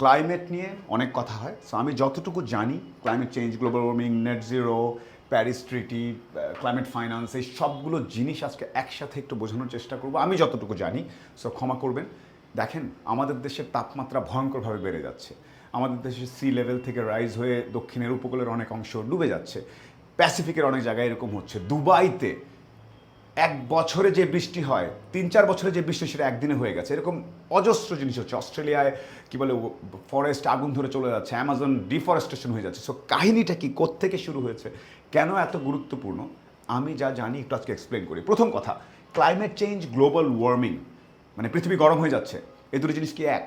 Climate নিয়ে অনেক কথা হয়। সো আমি যতটুকু জানি climate change global warming net zero Paris treaty climate finance এই সবগুলো জিনিস আজকে একসাথে একটু বোঝানোর চেষ্টা করব। আমি যতটুকু জানি সো ক্ষমা করবেন। দেখেন, আমাদের দেশের তাপমাত্রা ভয়ঙ্করভাবে বেড়ে যাচ্ছে। আমাদের দেশের সি লেভেল থেকে রাইজ হয়ে দক্ষিণের উপকূলের অনেক অংশ ডুবে যাচ্ছে। প্যাসিফিকের অনেক জায়গায় এরকম হচ্ছে। দুবাইতে এক বছরে যে বৃষ্টি হয়, তিন, চার বছরে যে বৃষ্টি সেটা একদিনে হয়ে গেছে। এরকম অজস্র জিনিস হচ্ছে। অস্ট্রেলিয়ায় কি বলে ফরেস্ট আগুন ধরে চলে যাচ্ছে অ্যামাজন ডিফরেস্টেশন হয়ে যাচ্ছে। সো কাহিনীটা কি, কোত্থেকে শুরু হয়েছে, কেন এত গুরুত্বপূর্ণ, আমি যা জানি একটু আজকে এক্সপ্লেন করি। প্রথম কথা ক্লাইমেট চেঞ্জ গ্লোবাল ওয়ার্মিং মানে পৃথিবী গরম হয়ে যাচ্ছে। এই দুটো জিনিস কি এক?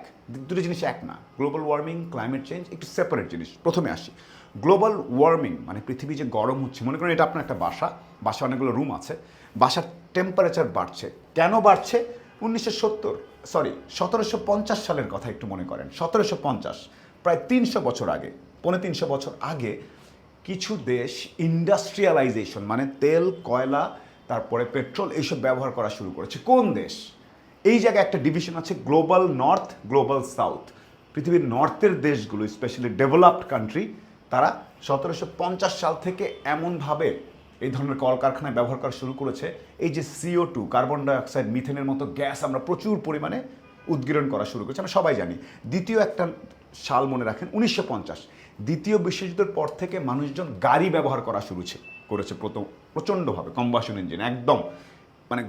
দুটো জিনিস এক না। গ্লোবাল ওয়ার্মিং ক্লাইমেট চেঞ্জ একটু সেপারেট জিনিস। প্রথমে আসি গ্লোবাল ওয়ার্মিং মানে পৃথিবী যে গরম হচ্ছে, মনে করেন এটা আপনার একটা বাসা বাসা অনেকগুলো রুম আছে। বাসার টেম্পারেচার বাড়ছে। কেন বাড়ছে? উনিশশো সত্তর সরি সতেরোশো পঞ্চাশ সালের কথা একটু মনে করেন। সতেরোশো পঞ্চাশ, প্রায় তিনশো বছর আগে, পৌনে তিনশো বছর আগে কিছু দেশ ইন্ডাস্ট্রিয়ালাইজেশন মানে তেল, কয়লা, তারপরে পেট্রোল এইসব ব্যবহার করা শুরু করেছে। কোন দেশ? এই জায়গায় একটা ডিভিশন আছে গ্লোবাল নর্থ গ্লোবাল সাউথ পৃথিবীর নর্থের দেশগুলো স্পেশালি ডেভেলপড কান্ট্রি তারা সতেরোশো পঞ্চাশ সাল থেকে এমনভাবে এই ধরনের কলকারখানায় ব্যবহার করা শুরু করেছে। এই যে সিও টু কার্বন ডাইঅক্সাইড মিথেনের মতো গ্যাস আমরা প্রচুর পরিমাণে উদ্গীরণ করা শুরু করেছি, আমরা সবাই জানি। দ্বিতীয় একটা সাল মনে রাখেন, উনিশশো পঞ্চাশ। দ্বিতীয় বিশ্বযুদ্ধের পর থেকে মানুষজন গাড়ি ব্যবহার করা শুরু করেছে প্রথম প্রচণ্ডভাবে কম্বাসন ইঞ্জিন একদম মানে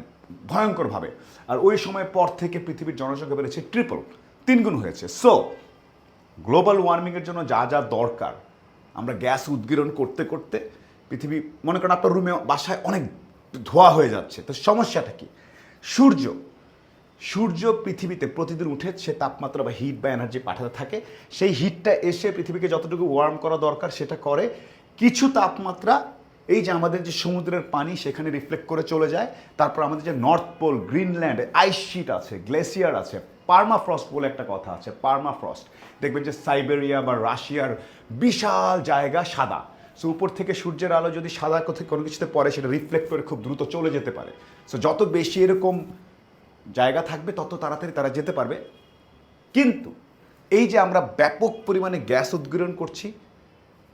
ভয়ঙ্করভাবে। আর ওই সময় পর থেকে পৃথিবীর জনসংখ্যা বেড়েছে ট্রিপল তিনগুণ হয়েছে। সো গ্লোবাল ওয়ার্মিংয়ের জন্য যা যা দরকার, আমরা গ্যাস উদ্গীরণ করতে করতে পৃথিবী, মনে করেন আপনার রুমে বাসায় অনেক ধোয়া হয়ে যাচ্ছে। তো সমস্যাটা কি? সূর্য সূর্য পৃথিবীতে প্রতিদিন উঠে সে তাপমাত্রা বা হিট বা এনার্জি পাঠাতে থাকে। সেই হিটটা এসে পৃথিবীকে যতটুকু ওয়ার্ম করা দরকার সেটা করে। কিছু তাপমাত্রা, এই যে আমাদের যে সমুদ্রের পানি সেখানে রিফ্লেক্ট করে চলে যায়। তারপর আমাদের যে north pole Greenland ice sheet আছে গ্লেসিয়ার আছে পার্মাফ্রস্ট বলে একটা কথা আছে পার্মাফ্রস্ট দেখবেন যে সাইবেরিয়া বা রাশিয়ার বিশাল জায়গা সাদা। সো উপর থেকে সূর্যের আলো যদি সাদা কোথাও কোনো কিছুতে পড়ে, সেটা রিফ্লেক্ট করে খুব দ্রুত চলে যেতে পারে। সো যত বেশি এরকম জায়গা থাকবে, তত তাড়াতাড়ি তারা যেতে পারবে। কিন্তু এই যে আমরা ব্যাপক পরিমাণে গ্যাস উদ্গীরণ করছি,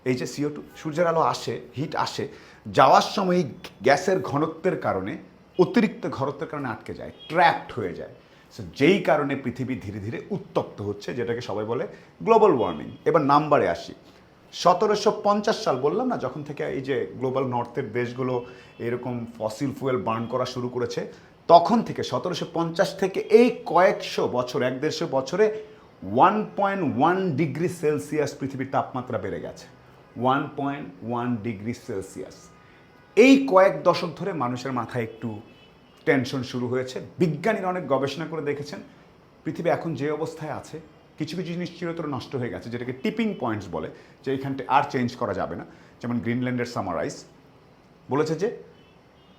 এই যে সিও টু সূর্যের আলো আসে হিট আসে, যাওয়ার সময় গ্যাসের ঘনত্বের কারণে, অতিরিক্ত ঘনত্বের কারণে আটকে যায় ট্র্যাপড হয়ে যায়। সো যেই কারণে পৃথিবী ধীরে ধীরে উত্তপ্ত হচ্ছে, যেটাকে সবাই বলে গ্লোবাল ওয়ার্মিং এবার নাম্বারে আসি। সতেরোশো পঞ্চাশ সাল বললাম না, যখন থেকে এই যে গ্লোবাল নর্থের দেশগুলো এরকম ফসিল ফুয়েল বার্ন করা শুরু করেছে, তখন থেকে সতেরোশো পঞ্চাশ থেকে এই কয়েকশো বছর, এক দেড়শো বছরে one point one degree Celsius পৃথিবীর তাপমাত্রা বেড়ে গেছে। One point one degree Celsius. এই কয়েক দশক ধরে মানুষের মাথায় একটু টেনশন শুরু হয়েছে। বিজ্ঞানীরা অনেক গবেষণা করে দেখেছেন। পৃথিবী এখন যে অবস্থায় আছে কিছু কিছু জিনিস চিরতরে নষ্ট হয়ে গেছে, যেটাকে টিপিং পয়েন্টস বলে, যে এইখানটা আর চেঞ্জ করা যাবে না। যেমন গ্রিনল্যান্ডের সামারাইজ বলেছে যে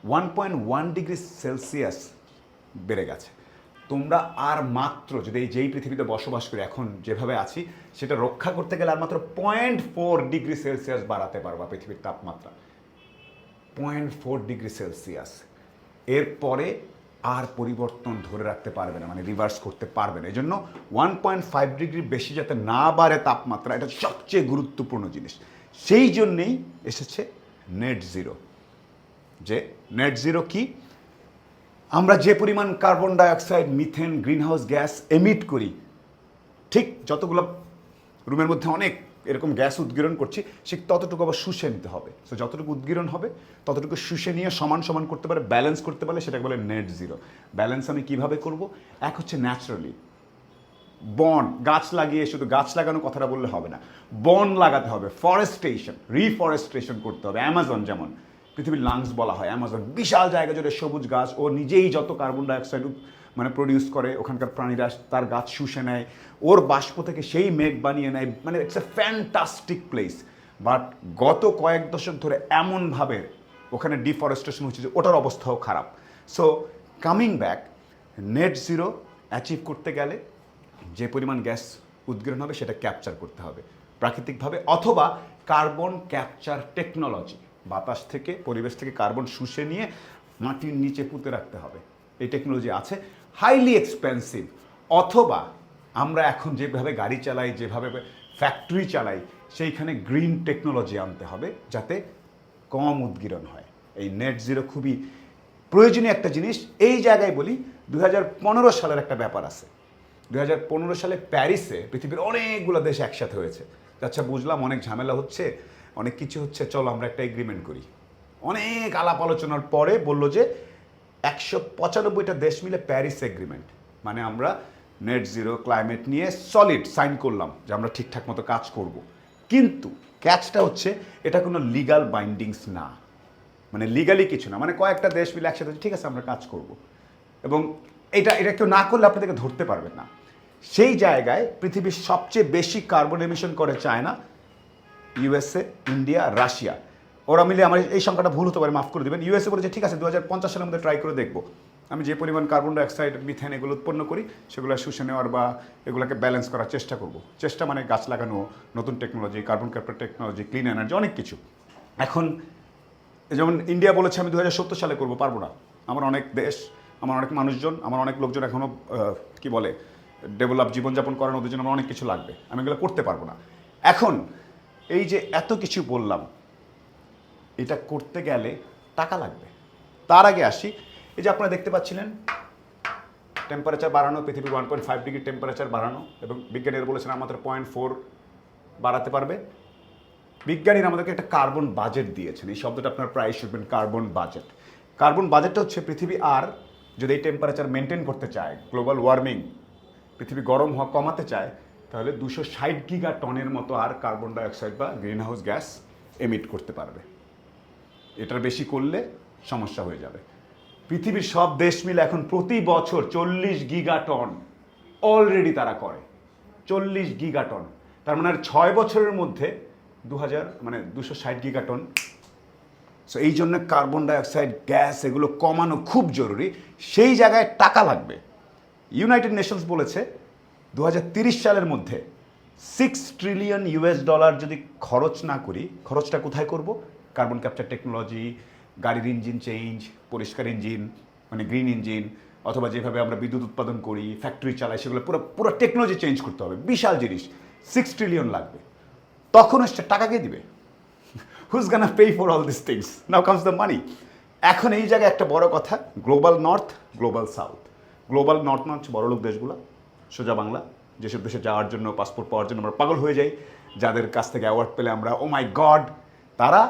one point one degree Celsius বেড়ে গেছে। তোমরা আর মাত্র যদি এই যেই পৃথিবীতে বসবাস করি এখন যেভাবে আছি, সেটা রক্ষা করতে গেলে আর মাত্র পয়েন্ট ফোর ডিগ্রি সেলসিয়াস বাড়াতে পারবা পৃথিবীর তাপমাত্রা। পয়েন্ট ফোর ডিগ্রি সেলসিয়াস এরপরে আর পরিবর্তন ধরে রাখতে পারবে না মানে রিভার্স করতে পারবে না। এই জন্য ওয়ান পয়েন্ট ফাইভ ডিগ্রি বেশি যাতে না বাড়ে তাপমাত্রা, এটা সবচেয়ে গুরুত্বপূর্ণ জিনিস। সেই জন্যেই এসেছে নেট জিরো যে নেট জিরো কি? আমরা যে পরিমাণ carbon dioxide methane greenhouse gas emit করি, ঠিক যতগুলো রুমের মধ্যে অনেক এরকম গ্যাস উদ্গীরণ করছি, সে ততটুকু আবার শুষে নিতে হবে। তো যতটুকু উদ্গীরণ হবে, ততটুকু শুষে নিয়ে সমান সমান করতে পারে ব্যালেন্স করতে পারলে সেটাকে বলে নেট জিরো ব্যালেন্স আমি কীভাবে করব? এক হচ্ছে ন্যাচারালি বন গাছ লাগিয়ে শুধু গাছ লাগানো কথাটা বললে হবে না। বন লাগাতে হবে ফরেস্টেশন রিফরেস্টেশন করতে হবে অ্যামাজন যেমন। পৃথিবীর লাংস বলা হয় অ্যামাজন বিশাল জায়গা জুড়ে সবুজ গাছ, ও নিজেই যত কার্বন ডাইঅক্সাইড মানে প্রডিউস করে, ওখানকার প্রাণীরা তার গাছ শুষে নেয়, ওর বাষ্প থেকে সেই মেঘ বানিয়ে নেয় মানে it's a fantastic place but গত কয়েক দশক ধরে এমনভাবে ওখানে ডিফরেস্টেশন হচ্ছে যে ওটার অবস্থাও খারাপ। So coming back net zero achieve করতে গেলে যে পরিমাণ গ্যাস উদ্গীরণ হবে সেটা ক্যাপচার করতে হবে। প্রাকৃতিকভাবে অথবা কার্বন ক্যাপচার টেকনোলজি বাতাস থেকে, পরিবেশ থেকে কার্বন শুষে নিয়ে মাটির নিচে পুঁতে রাখতে হবে। এই টেকনোলজি আছে। হাইলি এক্সপেন্সিভ অথবা আমরা এখন যেভাবে গাড়ি চালাই, যেভাবে ফ্যাক্টরি চালাই, সেইখানে গ্রিন টেকনোলজি আনতে হবে যাতে কম উদ্গীরণ হয়। এই নেট জিরো খুবই প্রয়োজনীয় একটা জিনিস। এই জায়গায় বলি দু পনেরো সালের একটা ব্যাপার আছে। দু পনেরো সালে প্যারিসে পৃথিবীর অনেকগুলো দেশ একসাথে হয়েছে। আচ্ছা বুঝলাম অনেক ঝামেলা হচ্ছে, অনেক কিছু হচ্ছে, চলো আমরা একটা এগ্রিমেন্ট করি। অনেক আলাপ আলোচনার পরে বলল যে একশো পঁচানব্বইটা দেশ মিলে প্যারিস এগ্রিমেন্ট মানে আমরা নেট জিরো ক্লাইমেট নিয়ে সলিড সাইন করলাম যে আমরা ঠিকঠাক মতো কাজ করব। কিন্তু ক্যাচটা হচ্ছে, এটা কোনো লিগাল বাইন্ডিংস না। মানে লিগালি কিছু না। মানে কয়েকটা দেশ মিলে একসাথে ঠিক আছে, আমরা কাজ করব। এবং এটা এটা কেউ না করলে আপনাদেরকে ধরতে পারবেন না। সেই জায়গায় পৃথিবীর সবচেয়ে বেশি কার্বন এমিশন করে চায়না ইউএসএ ইন্ডিয়া রাশিয়া ওরা মিলে আমার এই সংখ্যাটা ভুল হতে পারে, মাফ করে দেবেন। ইউএসএ বলেছে, ঠিক আছে দু হাজার পঞ্চাশ সালের মধ্যে ট্রাই করে দেখব। আমি যে পরিমাণ কার্বন ডাইঅক্সাইড মিথেন এগুলো উৎপন্ন করি, সেগুলো শুষে নেওয়ার বা এগুলোকে ব্যালেন্স করার চেষ্টা করব। চেষ্টা মানে গাছ লাগানো, নতুন technology carbon capture technology clean energy অনেক কিছু। এখন, যেমন ইন্ডিয়া বলেছে, আমি দু হাজার সত্তর সালে করব, পারব না। আমার অনেক দেশ, আমার অনেক মানুষজন, আমার অনেক লোকজন এখনও কি বলে ডেভেলপ জীবনযাপন করানো ওদের জন্য আমার অনেক কিছু লাগবে। আমি এগুলো করতে পারব না। এখন, এই যে এত কিছু বললাম এটা করতে গেলে টাকা লাগবে। তার আগে আসি, এই যে আপনারা দেখতে পাচ্ছিলেন টেম্পারেচার বাড়ানো পৃথিবীর one point five degree temperature বাড়ানো, এবং বিজ্ঞানীরা বলেছেন আমাদের পয়েন্ট ফোর বাড়াতে পারবে। বিজ্ঞানীরা আমাদেরকে একটা কার্বন বাজেট দিয়েছেন, এই শব্দটা আপনার প্রায় শুনবেন কার্বন বাজেট কার্বন বাজেটটা হচ্ছে পৃথিবী আর যদি এই টেম্পারেচার মেনটেন করতে চায় গ্লোবাল ওয়ার্মিং পৃথিবী গরম হওয়া কমাতে চায়, তাহলে দুশো ষাট গিগা টনের মতো আর কার্বন ডাইঅক্সাইড বা গ্রিন হাউস গ্যাস এমিট করতে পারবে। এটার বেশি করলে সমস্যা হয়ে যাবে। পৃথিবীর সব দেশ মিলে এখন প্রতি বছর চল্লিশ গিগাটন অলরেডি তারা করে। চল্লিশ গিগাটন। তার মানে আর ছয় বছরের মধ্যে দু হাজার মানে দুশো ষাট গিগাটন। সো এই জন্য কার্বন ডাইঅক্সাইড গ্যাস এগুলো কমানো খুব জরুরি। সেই জায়গায় টাকা লাগবে। ইউনাইটেড নেশনস বলেছে দু সালের মধ্যে সিক্স ট্রিলিয়ন ইউএস ডলার যদি খরচ না করি, খরচটা কোথায় করব? কার্বন ক্যাপচার টেকনোলজি গাড়ির ইঞ্জিন চেঞ্জ পরিষ্কার ইঞ্জিন মানে গ্রিন ইঞ্জিন অথবা যেভাবে আমরা বিদ্যুৎ উৎপাদন করি ফ্যাক্টরি চালাই, সেগুলো পুরো পুরো টেকনোলজি চেঞ্জ করতে হবে। বিশাল জিনিস। সিক্স ট্রিলিয়ন লাগবে। তখন হচ্ছে টাকা কে দিবে? Whose gonna pay for all this things now comes the money এখন এই জায়গায় একটা বড় কথা global north global south global north মানে হচ্ছে বড়লোক দেশগুলো, সোজা বাংলা। যেসব দেশে যাওয়ার জন্য পাসপোর্ট পাওয়ার জন্য আমরা পাগল হয়ে যাই, যাদের কাছ থেকে অ্যাওয়ার্ড পেলে আমরা ও মাই গড তারা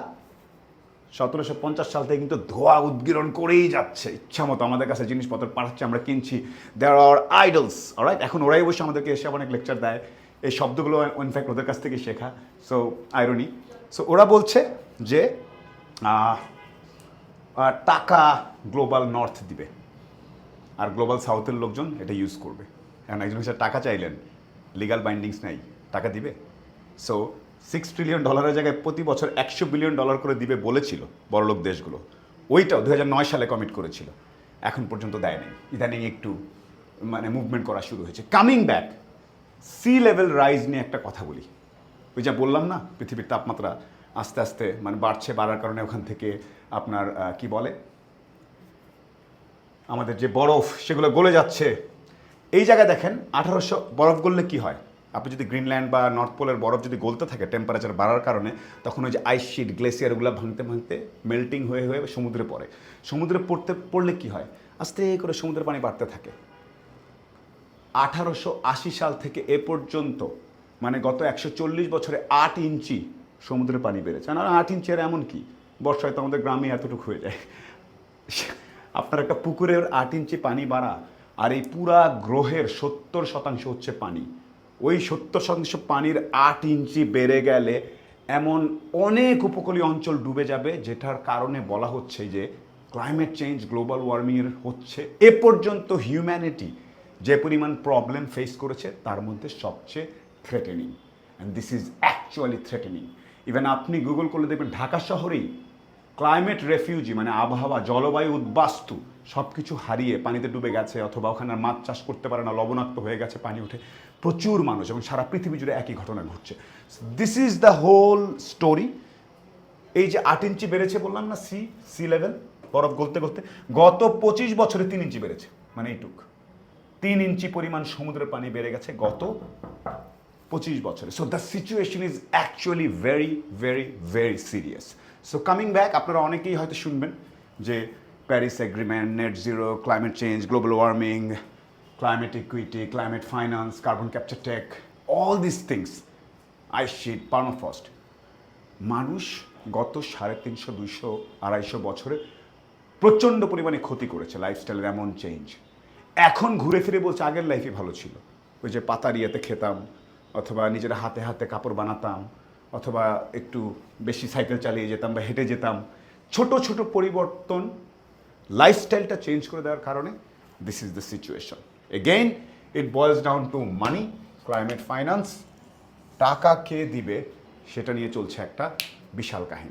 সতেরোশো পঞ্চাশ সাল থেকে কিন্তু ধোয়া উদ্গীরণ করেই যাচ্ছে। ইচ্ছা মতো আমাদের কাছে জিনিসপত্র পাঠাচ্ছে, আমরা কিনছি। দেয়ার আর আইডলস রাইট এখন ওরাই অবশ্যই আমাদেরকে এসে অনেক লেকচার দেয়। এই শব্দগুলো ইনফ্যাক্ট ওদের কাছ থেকে শেখা। সো আইরনি সো ওরা বলছে যে টাকা গ্লোবাল নর্থ দিবে। আর গ্লোবাল সাউথের লোকজন এটা ইউজ করবে। কারণ একজন হিসেবে টাকা চাইলেন লিগাল বাইন্ডিংস নাই, টাকা দিবে? সো সিক্স ট্রিলিয়ন ডলারের জায়গায় প্রতি বছর একশো বিলিয়ন ডলার করে দিবে বলেছিল বড়লোক দেশগুলো। ওইটাও দু নয় সালে কমিট করেছিল। এখন পর্যন্ত দেয় নাই। ইদানিং একটু মানে মুভমেন্ট করা শুরু হয়েছে। Coming back sea level rise নিয়ে একটা কথা বলি। ওই যা বললাম না, পৃথিবীর তাপমাত্রা আস্তে আস্তে মানে বাড়ছে, বাড়ার কারণে ওখান থেকে আপনার কি বলে? আমাদের যে বরফ, সেগুলো গলে যাচ্ছে। এই জায়গায় দেখেন, আঠারোশো বরফ গললে কি হয়? আপনি যদি গ্রিনল্যান্ড বা নর্থ পোলের বরফ যদি গলতে থাকে টেম্পারেচার বাড়ার কারণে, তখন ওই যে আইস শিট গ্লেসিয়ারগুলো ভাঙতে ভাঙতে মেল্টিং হয়ে হয়ে সমুদ্রে পড়ে। সমুদ্রে পড়তে, পড়লে কি হয়? আস্তে করে সমুদ্রের পানি বাড়তে থাকে। আঠারোশো আশি সাল থেকে এ পর্যন্ত মানে গত একশো চল্লিশ বছরে আট ইঞ্চি সমুদ্রের পানি বেড়েছে। আর আট ইঞ্চি আর এমন কি? বর্ষায় তো আমাদের গ্রামে এতটুকু হয়ে যায়। আপনার একটা পুকুরের আট ইঞ্চি পানি বাড়া, আর এই পুরা গ্রহের সত্তর শতাংশ হচ্ছে পানি। ওই সত্তর শতাংশ পানির আট ইঞ্চি বেড়ে গেলে এমন অনেক উপকূলীয় অঞ্চল ডুবে যাবে, যেটার কারণে বলা হচ্ছে যে ক্লাইমেট চেঞ্জ গ্লোবাল ওয়ার্মিংয়ের হচ্ছে। এ পর্যন্ত হিউম্যানিটি যে পরিমাণ প্রবলেম ফেস করেছে, তার মধ্যে সবচেয়ে threatening and this is actually threatening even আপনি গুগল করলে দেখবেন ঢাকা শহরেই ক্লাইমেট রেফিউজি মানে আবহাওয়া, জলবায়ু উদ্বাস্তু সব কিছু হারিয়ে পানিতে ডুবে গেছে, অথবা ওখানে মাছ চাষ করতে পারে না, লবণাক্ত হয়ে গেছে পানি উঠে। প্রচুর মানুষ এবং সারা পৃথিবী জুড়ে একই ঘটনা ঘটছে। This is the whole story এই যে আট ইঞ্চি বেড়েছে বললাম না সি সি লেভেল বরফ গলতে গলতে, গত পঁচিশ বছরে তিন ইঞ্চি বেড়েছে মানে এইটুক। তিন ইঞ্চি পরিমাণ সমুদ্রের পানি বেড়ে গেছে গত পঁচিশ বছরে। So the situation is actually very very very serious so coming back আপনারা অনেকেই হয়তো শুনবেন যে Paris agreement net zero climate change global warming climate equity climate finance carbon capture tech all this things ice sheet permafrost মানুষ গত সাড়ে তিনশো, দুইশো, আড়াইশো বছরে প্রচণ্ড পরিমাণে ক্ষতি করেছে লাইফস্টাইলের এমন চেঞ্জ এখন ঘুরে ফিরে বলছে আগের লাইফই ভালো ছিল। ওই যে পাতার ইয়েতে খেতাম, অথবা নিজের হাতে হাতে কাপড় বানাতাম, অথবা একটু বেশি সাইকেল চালিয়ে যেতাম বা হেঁটে যেতাম। ছোট ছোট পরিবর্তন লাইফস্টাইলটা চেঞ্জ করে দেওয়ার কারণে this is the situation again it boils down to money climate finance টাকা কে দিবে, সেটা নিয়ে চলছে একটা বিশাল কাহিনী।